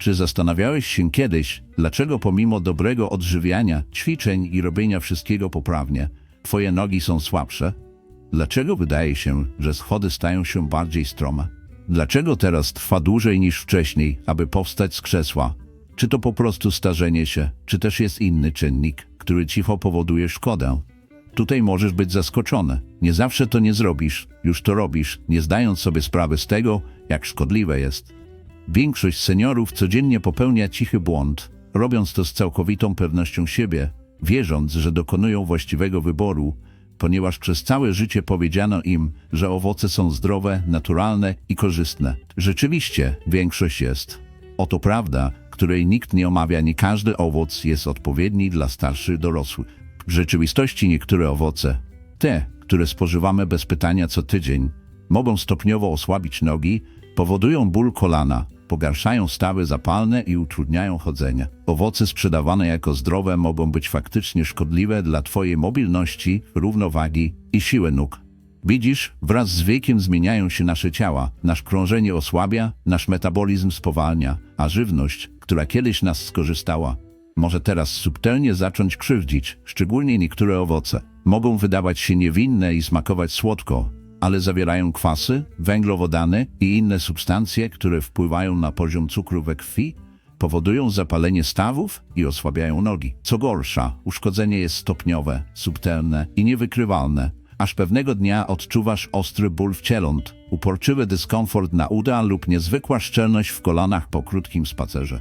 Czy zastanawiałeś się kiedyś, dlaczego pomimo dobrego odżywiania, ćwiczeń i robienia wszystkiego poprawnie, twoje nogi są słabsze? Dlaczego wydaje się, że schody stają się bardziej strome? Dlaczego teraz trwa dłużej niż wcześniej, aby powstać z krzesła? Czy to po prostu starzenie się, czy też jest inny czynnik, który cicho powoduje szkodę? Tutaj możesz być zaskoczony. Nie zawsze to nie zrobisz, już to robisz, nie zdając sobie sprawy z tego, jak szkodliwe jest. Większość seniorów codziennie popełnia cichy błąd, robiąc to z całkowitą pewnością siebie, wierząc, że dokonują właściwego wyboru, ponieważ przez całe życie powiedziano im, że owoce są zdrowe, naturalne i korzystne. Rzeczywiście, większość jest. Oto prawda, której nikt nie omawia, nie każdy owoc jest odpowiedni dla starszych dorosłych. W rzeczywistości niektóre owoce, te, które spożywamy bez pytania co tydzień, mogą stopniowo osłabić nogi, powodują ból kolana, pogarszają stawy zapalne i utrudniają chodzenie. Owoce sprzedawane jako zdrowe mogą być faktycznie szkodliwe dla Twojej mobilności, równowagi i siły nóg. Widzisz, wraz z wiekiem zmieniają się nasze ciała, nasz krążenie osłabia, nasz metabolizm spowalnia, a żywność, która kiedyś nas skorzystała, może teraz subtelnie zacząć krzywdzić, szczególnie niektóre owoce. Mogą wydawać się niewinne i smakować słodko, ale zawierają kwasy, węglowodany i inne substancje, które wpływają na poziom cukru we krwi, powodują zapalenie stawów i osłabiają nogi. Co gorsza, uszkodzenie jest stopniowe, subtelne i niewykrywalne, aż pewnego dnia odczuwasz ostry ból w cieląt, uporczywy dyskomfort na uda lub niezwykła szczelność w kolanach po krótkim spacerze.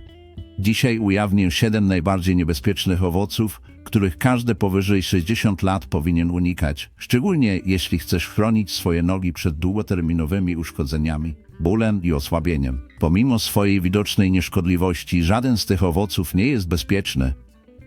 Dzisiaj ujawnię 7 najbardziej niebezpiecznych owoców, których każdy powyżej 60 lat powinien unikać, szczególnie jeśli chcesz chronić swoje nogi przed długoterminowymi uszkodzeniami, bólem i osłabieniem. Pomimo swojej widocznej nieszkodliwości, żaden z tych owoców nie jest bezpieczny.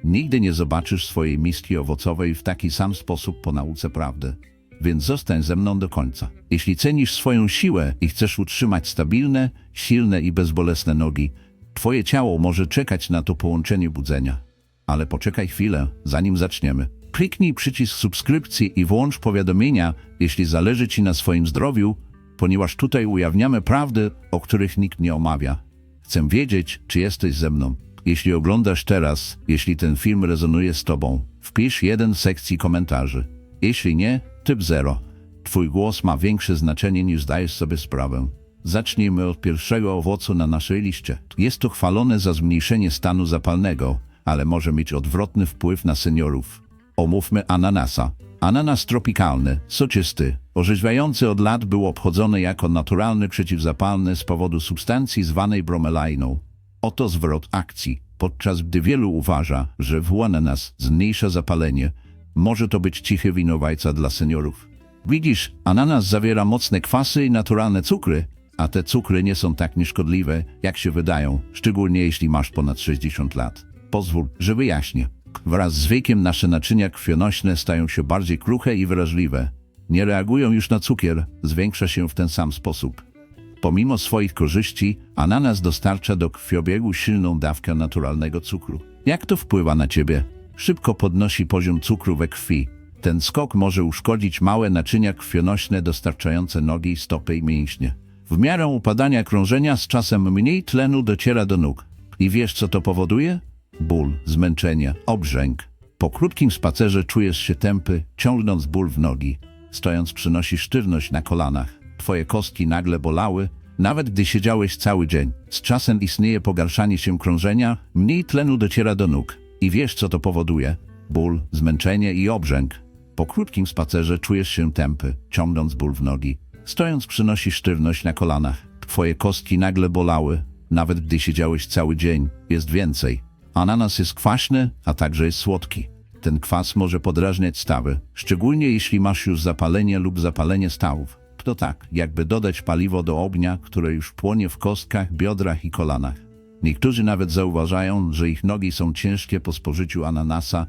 Nigdy nie zobaczysz swojej miski owocowej w taki sam sposób po nauce prawdy. Więc zostań ze mną do końca. Jeśli cenisz swoją siłę i chcesz utrzymać stabilne, silne i bezbolesne nogi, Twoje ciało może czekać na to połączenie budzenia. Ale poczekaj chwilę, zanim zaczniemy. Kliknij przycisk subskrypcji i włącz powiadomienia, jeśli zależy Ci na swoim zdrowiu, ponieważ tutaj ujawniamy prawdy, o których nikt nie omawia. Chcę wiedzieć, czy jesteś ze mną. Jeśli oglądasz teraz, jeśli ten film rezonuje z Tobą, wpisz jeden w sekcji komentarzy. Jeśli nie, typ zero. Twój głos ma większe znaczenie niż zdajesz sobie sprawę. Zacznijmy od pierwszego owocu na naszej liście. Jest to chwalone za zmniejszenie stanu zapalnego, ale może mieć odwrotny wpływ na seniorów. Omówmy ananasa. Ananas tropikalny, soczysty, orzeźwiający od lat był obchodzony jako naturalny przeciwzapalny z powodu substancji zwanej bromelainą. Oto zwrot akcji. Podczas gdy wielu uważa, że w ananas zmniejsza zapalenie, może to być cichy winowajca dla seniorów. Widzisz, ananas zawiera mocne kwasy i naturalne cukry, a te cukry nie są tak nieszkodliwe, jak się wydają, szczególnie jeśli masz ponad 60 lat. Pozwól, że wyjaśnię. Wraz z wiekiem nasze naczynia krwionośne stają się bardziej kruche i wrażliwe. Nie reagują już na cukier, zwiększa się w ten sam sposób. Pomimo swoich korzyści, ananas dostarcza do krwiobiegu silną dawkę naturalnego cukru. Jak to wpływa na ciebie? Szybko podnosi poziom cukru we krwi. Ten skok może uszkodzić małe naczynia krwionośne dostarczające nogi, stopy i mięśnie. W miarę upadania krążenia z czasem mniej tlenu dociera do nóg. I wiesz, co to powoduje? Ból, zmęczenie, obrzęk. Po krótkim spacerze czujesz się tępy, ciągnąc ból w nogi. Stojąc przynosisz sztywność na kolanach. Twoje kostki nagle bolały, nawet gdy siedziałeś cały dzień. Z czasem istnieje pogarszanie się krążenia, mniej tlenu dociera do nóg. I wiesz, co to powoduje? Ból, zmęczenie i obrzęk. Po krótkim spacerze czujesz się tępy, ciągnąc ból w nogi. Stojąc przynosisz sztywność na kolanach. Twoje kostki nagle bolały, nawet gdy siedziałeś cały dzień. Jest więcej. Ananas jest kwaśny, a także jest słodki. Ten kwas może podrażniać stawy, szczególnie jeśli masz już zapalenie lub zapalenie stawów. To tak, jakby dodać paliwo do ognia, które już płonie w kostkach, biodrach i kolanach. Niektórzy nawet zauważają, że ich nogi są ciężkie po spożyciu ananasa,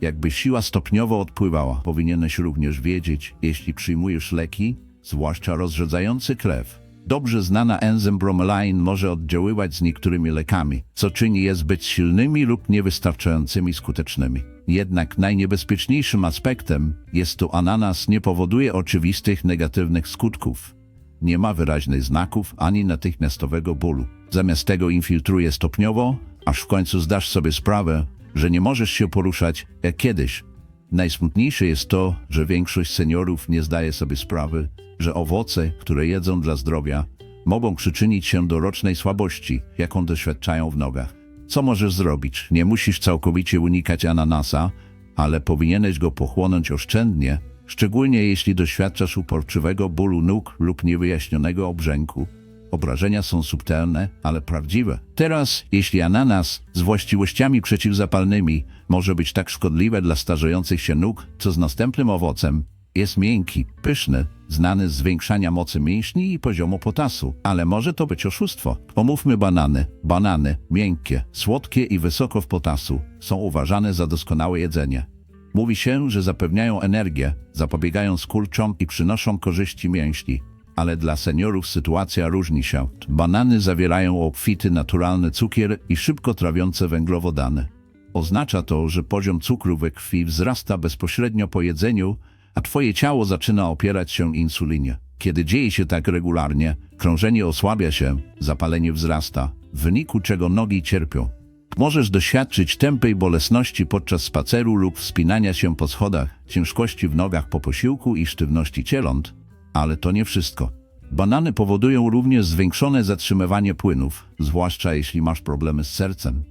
jakby siła stopniowo odpływała. Powinieneś również wiedzieć, jeśli przyjmujesz leki, zwłaszcza rozrzedzający krew. Dobrze znana enzym bromelain może oddziaływać z niektórymi lekami, co czyni je zbyt silnymi lub niewystarczającymi skutecznymi. Jednak najniebezpieczniejszym aspektem jest to ananas nie powoduje oczywistych negatywnych skutków. Nie ma wyraźnych znaków ani natychmiastowego bólu. Zamiast tego infiltruje stopniowo, aż w końcu zdasz sobie sprawę, że nie możesz się poruszać jak kiedyś. Najsmutniejsze jest to, że większość seniorów nie zdaje sobie sprawy, że owoce, które jedzą dla zdrowia, mogą przyczynić się do rocznej słabości, jaką doświadczają w nogach. Co możesz zrobić? Nie musisz całkowicie unikać ananasa, ale powinieneś go pochłonąć oszczędnie, szczególnie jeśli doświadczasz uporczywego bólu nóg lub niewyjaśnionego obrzęku. Obrażenia są subtelne, ale prawdziwe. Teraz, jeśli ananas z właściwościami przeciwzapalnymi może być tak szkodliwe dla starzejących się nóg, co z następnym owocem jest miękki, pyszny, znany z zwiększania mocy mięśni i poziomu potasu, ale może to być oszustwo. Omówmy banany. Banany, miękkie, słodkie i wysoko w potasu, są uważane za doskonałe jedzenie. Mówi się, że zapewniają energię, zapobiegają skurczom i przynoszą korzyści mięśni. Ale dla seniorów sytuacja różni się. Banany zawierają obfity naturalny cukier i szybko trawiące węglowodany. Oznacza to, że poziom cukru we krwi wzrasta bezpośrednio po jedzeniu, a twoje ciało zaczyna opierać się insulinie. Kiedy dzieje się tak regularnie, krążenie osłabia się, zapalenie wzrasta, w wyniku czego nogi cierpią. Możesz doświadczyć tępej bolesności podczas spaceru lub wspinania się po schodach, ciężkości w nogach po posiłku i sztywności cieląt, ale to nie wszystko. Banany powodują również zwiększone zatrzymywanie płynów, zwłaszcza jeśli masz problemy z sercem.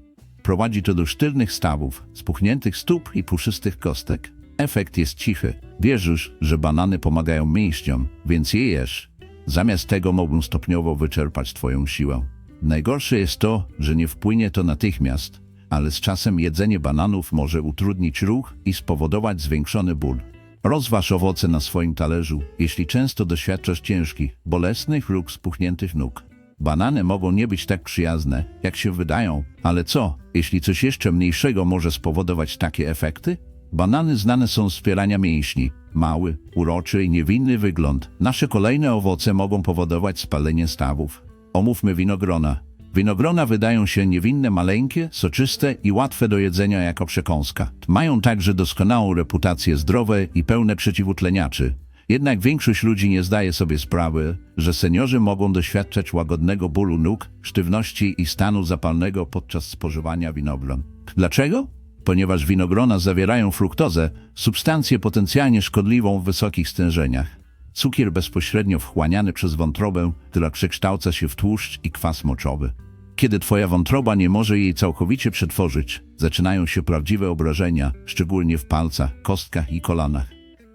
Prowadzi to do sztywnych stawów, spuchniętych stóp i puszystych kostek. Efekt jest cichy. Wierzysz, że banany pomagają mięśniom, więc je jesz. Zamiast tego mogą stopniowo wyczerpać twoją siłę. Najgorsze jest to, że nie wpłynie to natychmiast, ale z czasem jedzenie bananów może utrudnić ruch i spowodować zwiększony ból. Rozważ owoce na swoim talerzu, jeśli często doświadczasz ciężkich, bolesnych lub spuchniętych nóg. Banany mogą nie być tak przyjazne, jak się wydają, ale co, jeśli coś jeszcze mniejszego może spowodować takie efekty? Banany znane są z wspierania mięśni. Mały, uroczy i niewinny wygląd. Nasze kolejne owoce mogą powodować spalenie stawów. Omówmy winogrona. Winogrona wydają się niewinne, maleńkie, soczyste i łatwe do jedzenia jako przekąska. Mają także doskonałą reputację zdrowe i pełne przeciwutleniaczy. Jednak większość ludzi nie zdaje sobie sprawy, że seniorzy mogą doświadczać łagodnego bólu nóg, sztywności i stanu zapalnego podczas spożywania winogron. Dlaczego? Ponieważ winogrona zawierają fruktozę, substancję potencjalnie szkodliwą w wysokich stężeniach. Cukier bezpośrednio wchłaniany przez wątrobę, która przekształca się w tłuszcz i kwas moczowy. Kiedy twoja wątroba nie może jej całkowicie przetworzyć, zaczynają się prawdziwe obrażenia, szczególnie w palcach, kostkach i kolanach.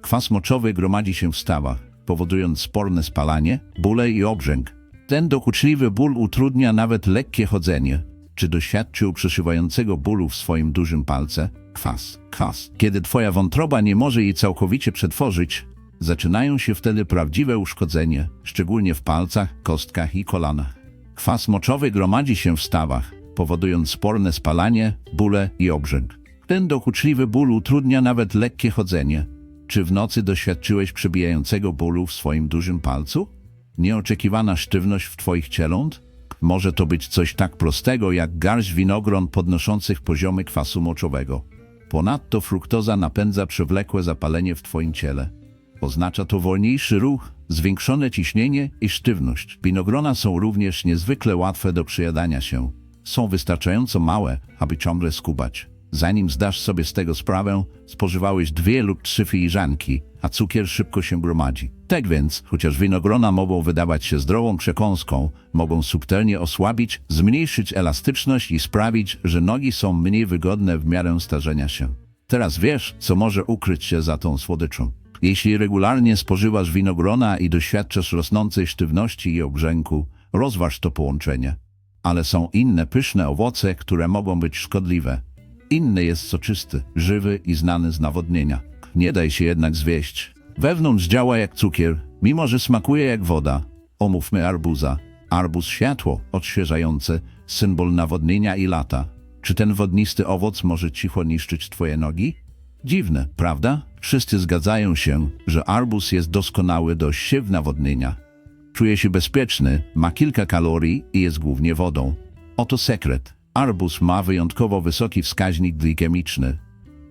Kwas moczowy gromadzi się w stawach, powodując sporne spalanie, bóle i obrzęk. Ten dokuczliwy ból utrudnia nawet lekkie chodzenie. Czy doświadczył przeszywającego bólu w swoim dużym palce? Kwas, kwas. Kiedy twoja wątroba nie może jej całkowicie przetworzyć, zaczynają się wtedy prawdziwe uszkodzenie, szczególnie w palcach, kostkach i kolanach. Kwas moczowy gromadzi się w stawach, powodując sporne spalanie, bóle i obrzęk. Ten dokuczliwy ból utrudnia nawet lekkie chodzenie. Czy w nocy doświadczyłeś przebijającego bólu w swoim dużym palcu? Nieoczekiwana sztywność w twoich cieląt? Może to być coś tak prostego jak garść winogron podnoszących poziomy kwasu moczowego. Ponadto fruktoza napędza przewlekłe zapalenie w twoim ciele. Oznacza to wolniejszy ruch, zwiększone ciśnienie i sztywność. Winogrona są również niezwykle łatwe do przyjadania się. Są wystarczająco małe, aby ciągle skubać. Zanim zdasz sobie z tego sprawę, spożywałeś dwie lub trzy filiżanki, a cukier szybko się gromadzi. Tak więc, chociaż winogrona mogą wydawać się zdrową przekąską, mogą subtelnie osłabić, zmniejszyć elastyczność i sprawić, że nogi są mniej wygodne w miarę starzenia się. Teraz wiesz, co może ukryć się za tą słodyczą. Jeśli regularnie spożywasz winogrona i doświadczasz rosnącej sztywności i obrzęku, rozważ to połączenie. Ale są inne pyszne owoce, które mogą być szkodliwe. Inny jest soczysty, żywy i znany z nawodnienia. Nie daj się jednak zwieść. Wewnątrz działa jak cukier, mimo że smakuje jak woda. Omówmy arbuza. Arbuz światło, odświeżające, symbol nawodnienia i lata. Czy ten wodnisty owoc może cicho niszczyć twoje nogi? Dziwne, prawda? Wszyscy zgadzają się, że arbuz jest doskonały do siew nawodnienia. Czuje się bezpieczny, ma kilka kalorii i jest głównie wodą. Oto sekret. Arbuz ma wyjątkowo wysoki wskaźnik glikemiczny.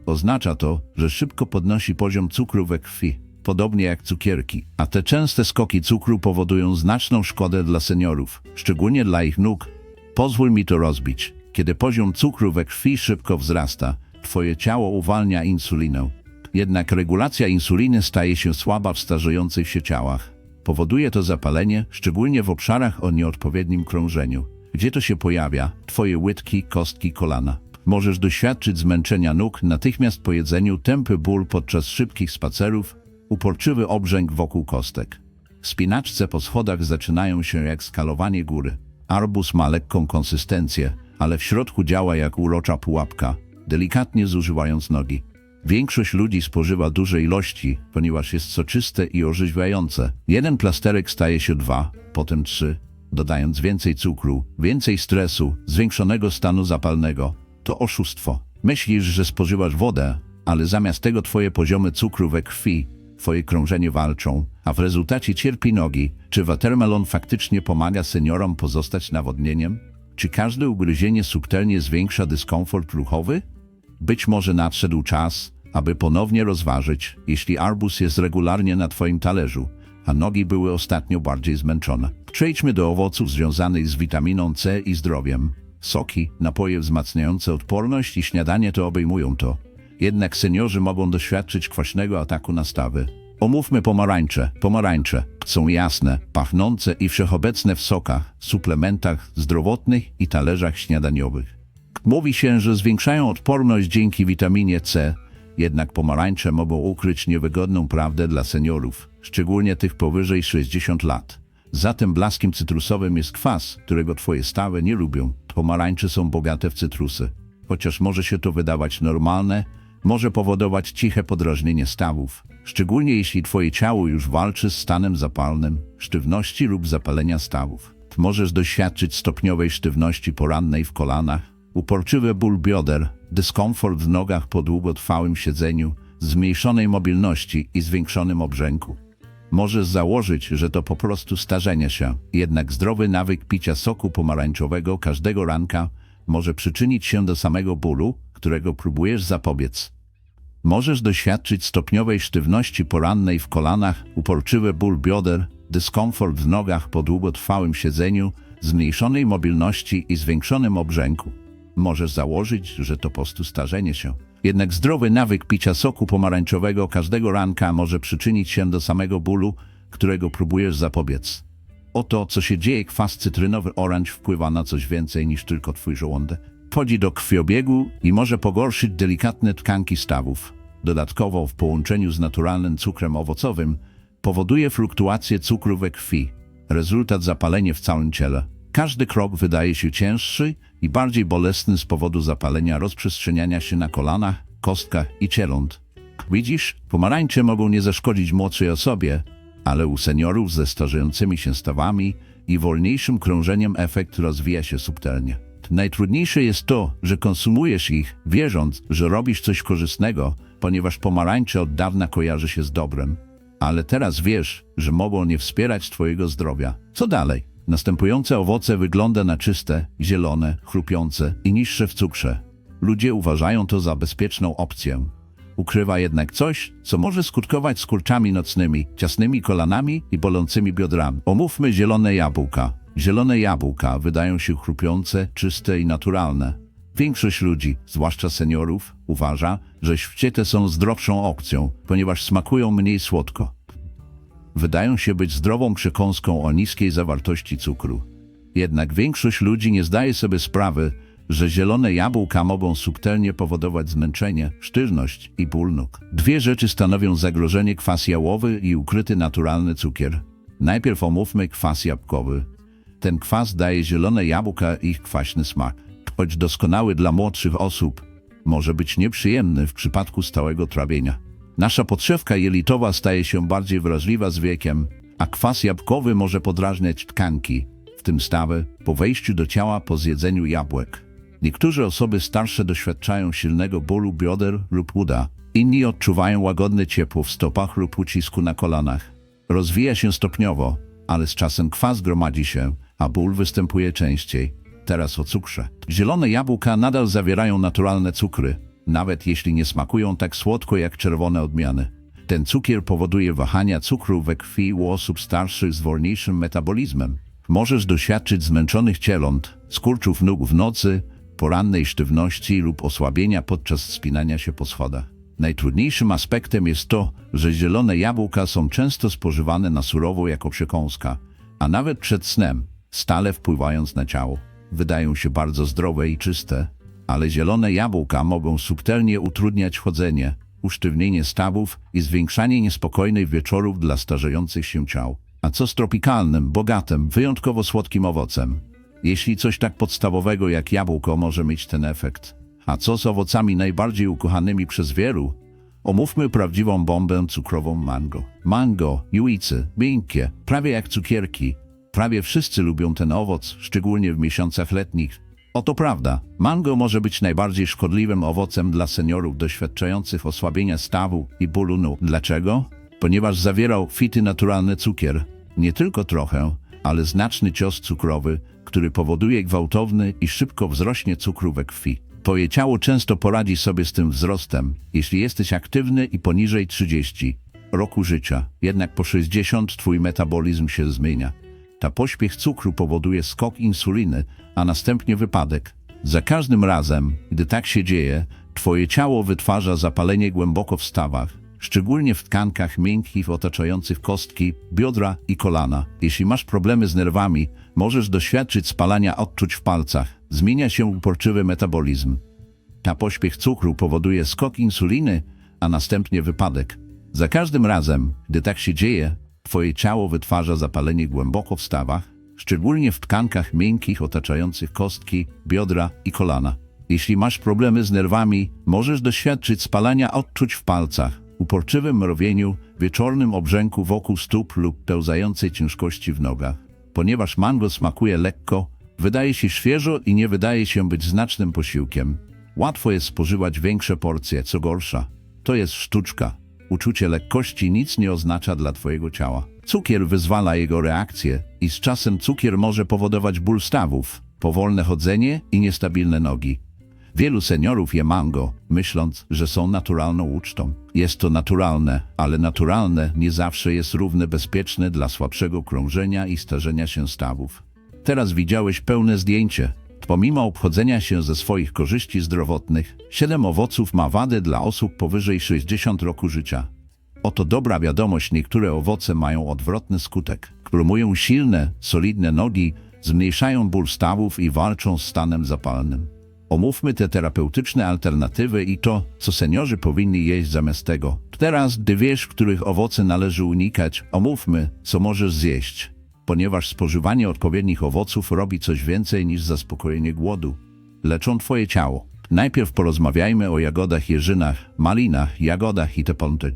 Oznacza to, że szybko podnosi poziom cukru we krwi. podobnie jak cukierki. A te częste skoki cukru powodują znaczną szkodę dla seniorów, szczególnie dla ich nóg. Pozwól mi to rozbić. Kiedy poziom cukru we krwi szybko wzrasta, twoje ciało uwalnia insulinę. Jednak regulacja insuliny staje się słaba w starzejących się ciałach. Powoduje to zapalenie, szczególnie w obszarach o nieodpowiednim krążeniu. Gdzie to się pojawia? Twoje łydki, kostki, kolana. Możesz doświadczyć zmęczenia nóg natychmiast po jedzeniu, tępy ból podczas szybkich spacerów, uporczywy obrzęk wokół kostek. Spinaczce po schodach zaczynają się jak skalowanie góry. Arbus ma lekką konsystencję, ale w środku działa jak urocza pułapka, delikatnie zużywając nogi. Większość ludzi spożywa duże ilości, ponieważ jest soczyste i orzeźwiające. Jeden plasterek staje się dwa, potem trzy, dodając więcej cukru, więcej stresu, zwiększonego stanu zapalnego. To oszustwo. Myślisz, że spożywasz wodę, ale zamiast tego twoje poziomy cukru we krwi, twoje krążenie walczą, a w rezultacie cierpi nogi. Czy watermelon faktycznie pomaga seniorom pozostać nawodnieniem? Czy każde ugryzienie subtelnie zwiększa dyskomfort ruchowy? Być może nadszedł czas, aby ponownie rozważyć, jeśli arbus jest regularnie na Twoim talerzu, a nogi były ostatnio bardziej zmęczone. Przejdźmy do owoców związanych z witaminą C i zdrowiem. Soki, napoje wzmacniające odporność i śniadanie to obejmują to. Jednak seniorzy mogą doświadczyć kwaśnego ataku na stawy. Omówmy pomarańcze. Pomarańcze są jasne, pachnące i wszechobecne w sokach, suplementach zdrowotnych i talerzach śniadaniowych. Mówi się, że zwiększają odporność dzięki witaminie C, jednak pomarańcze mogą ukryć niewygodną prawdę dla seniorów, szczególnie tych powyżej 60 lat. Zatem blaskiem cytrusowym jest kwas, którego twoje stawy nie lubią. Pomarańcze są bogate w cytrusy. Chociaż może się to wydawać normalne, może powodować ciche podrażnienie stawów, szczególnie jeśli twoje ciało już walczy z stanem zapalnym, sztywności lub zapalenia stawów. Możesz doświadczyć stopniowej sztywności porannej w kolanach, uporczywy ból bioder, dyskomfort w nogach po długotrwałym siedzeniu, zmniejszonej mobilności i zwiększonym obrzęku. Możesz założyć, że to po prostu starzenie się, jednak zdrowy nawyk picia soku pomarańczowego każdego ranka może przyczynić się do samego bólu, którego próbujesz zapobiec. Możesz doświadczyć stopniowej sztywności porannej w kolanach, uporczywy ból bioder, dyskomfort w nogach po długotrwałym siedzeniu, zmniejszonej mobilności i zwiększonym obrzęku. Możesz założyć, że to po prostu starzenie się. Jednak zdrowy nawyk picia soku pomarańczowego każdego ranka może przyczynić się do samego bólu, którego próbujesz zapobiec. Oto, co się dzieje, kwas cytrynowy oranż wpływa na coś więcej niż tylko twój żołądek. Wchodzi do krwiobiegu i może pogorszyć delikatne tkanki stawów. Dodatkowo w połączeniu z naturalnym cukrem owocowym powoduje fluktuację cukru we krwi. Rezultat zapalenie w całym ciele. Każdy krok wydaje się cięższy i bardziej bolesny z powodu zapalenia rozprzestrzeniania się na kolanach, kostkach i cieląt. Widzisz, pomarańcze mogą nie zaszkodzić młodszej osobie, ale u seniorów ze starzejącymi się stawami i wolniejszym krążeniem efekt rozwija się subtelnie. Najtrudniejsze jest to, że konsumujesz ich, wierząc, że robisz coś korzystnego, ponieważ pomarańcze od dawna kojarzy się z dobrem. Ale teraz wiesz, że mogą nie wspierać Twojego zdrowia. Co dalej? Następujące owoce wygląda na czyste, zielone, chrupiące i niższe w cukrze. Ludzie uważają to za bezpieczną opcję. Ukrywa jednak coś, co może skutkować skurczami nocnymi, ciasnymi kolanami i bolącymi biodrami. Omówmy zielone jabłka. Zielone jabłka wydają się chrupiące, czyste i naturalne. Większość ludzi, zwłaszcza seniorów, uważa, że świecie są zdrowszą opcją, ponieważ smakują mniej słodko. Wydają się być zdrową przekąską o niskiej zawartości cukru. Jednak większość ludzi nie zdaje sobie sprawy, że zielone jabłka mogą subtelnie powodować zmęczenie, sztywność i ból nóg. Dwie rzeczy stanowią zagrożenie kwas jałowy i ukryty naturalny cukier. Najpierw omówmy kwas jabłkowy. Ten kwas daje zielone jabłka ich kwaśny smak. Choć doskonały dla młodszych osób, może być nieprzyjemny w przypadku stałego trawienia. Nasza podszewka jelitowa staje się bardziej wrażliwa z wiekiem, a kwas jabłkowy może podrażniać tkanki, w tym stawy, po wejściu do ciała po zjedzeniu jabłek. Niektóre osoby starsze doświadczają silnego bólu bioder lub uda, inni odczuwają łagodne ciepło w stopach lub ucisku na kolanach. Rozwija się stopniowo, ale z czasem kwas gromadzi się, a ból występuje częściej. Teraz o cukrze. Zielone jabłka nadal zawierają naturalne cukry, nawet jeśli nie smakują tak słodko jak czerwone odmiany. Ten cukier powoduje wahania cukru we krwi u osób starszych z wolniejszym metabolizmem. Możesz doświadczyć zmęczonych cieląt, skurczów nóg w nocy, porannej sztywności lub osłabienia podczas wspinania się po schodach. Najtrudniejszym aspektem jest to, że zielone jabłka są często spożywane na surowo jako przekąska, a nawet przed snem, stale wpływając na ciało. Wydają się bardzo zdrowe i czyste, ale zielone jabłka mogą subtelnie utrudniać chodzenie, usztywnienie stawów i zwiększanie niespokojnych wieczorów dla starzejących się ciał. A co z tropikalnym, bogatym, wyjątkowo słodkim owocem? Jeśli coś tak podstawowego jak jabłko może mieć ten efekt. A co z owocami najbardziej ukochanymi przez wielu? Omówmy prawdziwą bombę cukrową mango. Mango, juicy, miękkie, prawie jak cukierki. Prawie wszyscy lubią ten owoc, szczególnie w miesiącach letnich. Oto prawda. Mango może być najbardziej szkodliwym owocem dla seniorów doświadczających osłabienia stawu i bólu nóg. Dlaczego? Ponieważ zawierał fity naturalny cukier. Nie tylko trochę, ale znaczny cios cukrowy, który powoduje gwałtowny i szybko wzrośnie cukru we krwi. Twoje ciało często poradzi sobie z tym wzrostem, jeśli jesteś aktywny i poniżej 30 roku życia. Jednak po 60 twój metabolizm się zmienia. Ta pośpiech cukru powoduje skok insuliny, a następnie wypadek. Za każdym razem, gdy tak się dzieje, twoje ciało wytwarza zapalenie głęboko w stawach, szczególnie w tkankach miękkich otaczających kostki, biodra i kolana. Jeśli masz problemy z nerwami, możesz doświadczyć spalania odczuć w palcach. Zmienia się uporczywy metabolizm. Ta pośpiech cukru powoduje skok insuliny, a następnie wypadek. Za każdym razem, gdy tak się dzieje, twoje ciało wytwarza zapalenie głęboko w stawach, szczególnie w tkankach miękkich otaczających kostki, biodra i kolana. Jeśli masz problemy z nerwami, możesz doświadczyć spalania odczuć w palcach, uporczywym mrowieniu, wieczornym obrzęku wokół stóp lub pełzającej ciężkości w nogach. Ponieważ mango smakuje lekko, wydaje się świeżo i nie wydaje się być znacznym posiłkiem. Łatwo jest spożywać większe porcje, co gorsza. To jest sztuczka. Uczucie lekkości nic nie oznacza dla twojego ciała. Cukier wyzwala jego reakcję i z czasem cukier może powodować ból stawów, powolne chodzenie i niestabilne nogi. Wielu seniorów je mango, myśląc, że są naturalną ucztą. Jest to naturalne, ale naturalne nie zawsze jest równie bezpieczne dla słabszego krążenia i starzenia się stawów. Teraz widziałeś pełne zdjęcie. Pomimo obchodzenia się ze swoich korzyści zdrowotnych, 7 owoców ma wady dla osób powyżej 60 roku życia. Oto dobra wiadomość, niektóre owoce mają odwrotny skutek. Promują silne, solidne nogi, zmniejszają ból stawów i walczą z stanem zapalnym. Omówmy te terapeutyczne alternatywy i to, co seniorzy powinni jeść zamiast tego. Teraz, gdy wiesz, których owoce należy unikać, omówmy, co możesz zjeść. Ponieważ spożywanie odpowiednich owoców robi coś więcej niż zaspokojenie głodu. Leczą twoje ciało. Najpierw porozmawiajmy o jagodach jeżynach, malinach, jagodach i teponty.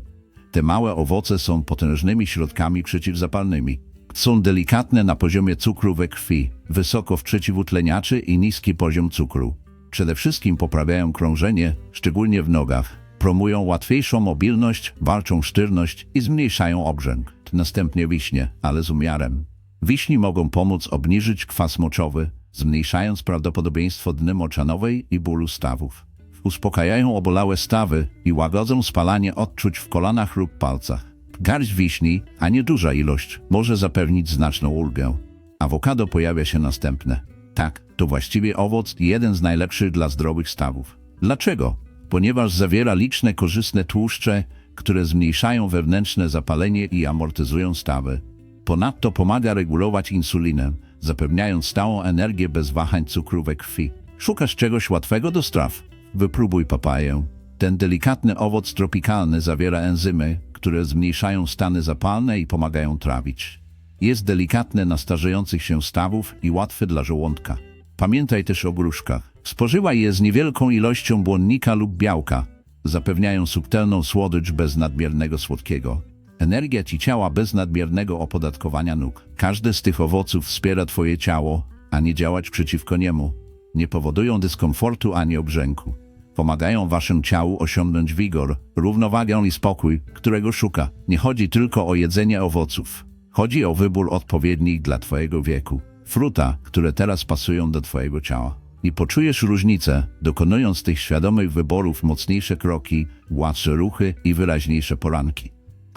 Te małe owoce są potężnymi środkami przeciwzapalnymi. Są delikatne na poziomie cukru we krwi, wysoko w przeciwutleniaczy i niski poziom cukru. Przede wszystkim poprawiają krążenie, szczególnie w nogach. Promują łatwiejszą mobilność, walczą sztywność i zmniejszają obrzęk. Następnie wiśnie, ale z umiarem. Wiśni mogą pomóc obniżyć kwas moczowy, zmniejszając prawdopodobieństwo dny moczanowej i bólu stawów. Uspokajają obolałe stawy i łagodzą spalanie odczuć w kolanach lub palcach. Garść wiśni, a nie duża ilość, może zapewnić znaczną ulgę. Awokado pojawia się następne. Tak, to właściwie owoc jeden z najlepszych dla zdrowych stawów. Dlaczego? Ponieważ zawiera liczne korzystne tłuszcze, które zmniejszają wewnętrzne zapalenie i amortyzują stawy. Ponadto pomaga regulować insulinę, zapewniając stałą energię bez wahań cukru we krwi. Szukasz czegoś łatwego do straw? Wypróbuj papaję. Ten delikatny owoc tropikalny zawiera enzymy, które zmniejszają stany zapalne i pomagają trawić. Jest delikatny na starzejących się stawów i łatwy dla żołądka. Pamiętaj też o gruszkach. Spożywaj je z niewielką ilością błonnika lub białka. Zapewniają subtelną słodycz bez nadmiernego słodkiego. Energia ci ciała bez nadmiernego opodatkowania nóg. Każdy z tych owoców wspiera twoje ciało, a nie działać przeciwko niemu. Nie powodują dyskomfortu ani obrzęku. Pomagają waszym ciału osiągnąć wigor, równowagę i spokój, którego szuka. Nie chodzi tylko o jedzenie owoców. Chodzi o wybór odpowiedni dla twojego wieku. Fruta, które teraz pasują do twojego ciała. I poczujesz różnicę, dokonując tych świadomych wyborów mocniejsze kroki, łatwe ruchy i wyraźniejsze poranki.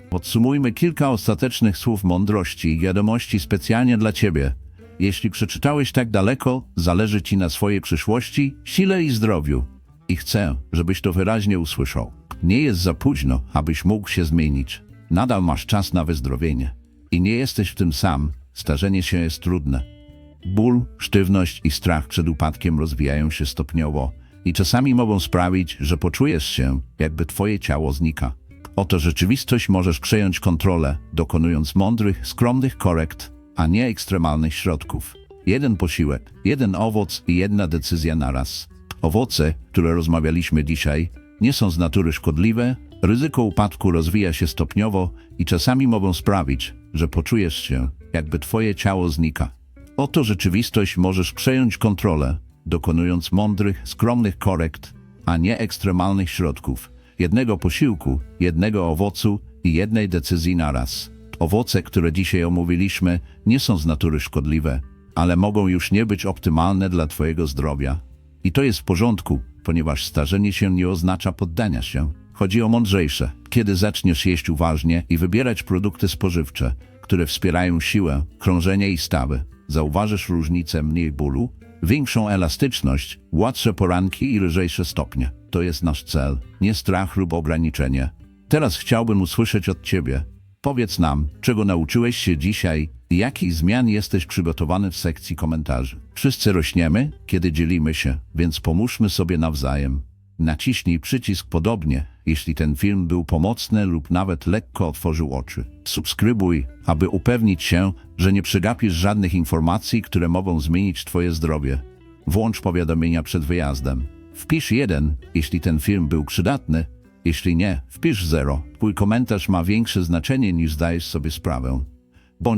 Podsumujmy kilka ostatecznych słów mądrości i wiadomości specjalnie dla Ciebie. Jeśli przeczytałeś tak daleko, zależy Ci na swojej przyszłości, sile i zdrowiu. I chcę, żebyś to wyraźnie usłyszał. Nie jest za późno, abyś mógł się zmienić. Nadal masz czas na wyzdrowienie. I nie jesteś w tym sam. Starzenie się jest trudne. Ból, sztywność i strach przed upadkiem rozwijają się stopniowo i czasami mogą sprawić, że poczujesz się, jakby twoje ciało znika. Oto rzeczywistość możesz przejąć kontrolę, dokonując mądrych, skromnych korekt, a nie ekstremalnych środków. Jeden posiłek, jeden owoc i jedna decyzja naraz. Owoce, które rozmawialiśmy dzisiaj, nie są z natury szkodliwe, ryzyko upadku rozwija się stopniowo i czasami mogą sprawić, że poczujesz się, jakby twoje ciało znika. Oto rzeczywistość możesz przejąć kontrolę, dokonując mądrych, skromnych korekt, a nie ekstremalnych środków. Jednego posiłku, jednego owocu i jednej decyzji naraz. Owoce, które dzisiaj omówiliśmy, nie są z natury szkodliwe, ale mogą już nie być optymalne dla Twojego zdrowia. I to jest w porządku, ponieważ starzenie się nie oznacza poddania się. Chodzi o mądrzejsze. Kiedy zaczniesz jeść uważnie i wybierać produkty spożywcze, które wspierają siłę, krążenie i stawy, zauważysz różnicę mniej bólu, większą elastyczność, łatwe poranki i lżejsze stopnie. To jest nasz cel, nie strach lub ograniczenie. Teraz chciałbym usłyszeć od Ciebie. Powiedz nam, czego nauczyłeś się dzisiaj i jakich zmian jesteś przygotowany w sekcji komentarzy. Wszyscy rośniemy, kiedy dzielimy się, więc pomóżmy sobie nawzajem. Naciśnij przycisk podobnie, jeśli ten film był pomocny lub nawet lekko otworzył oczy. Subskrybuj, aby upewnić się, że nie przegapisz żadnych informacji, które mogą zmienić Twoje zdrowie. Włącz powiadomienia przed wyjazdem. Wpisz jeden, jeśli ten film był przydatny. Jeśli nie, wpisz zero. Twój komentarz ma większe znaczenie niż zdajesz sobie sprawę.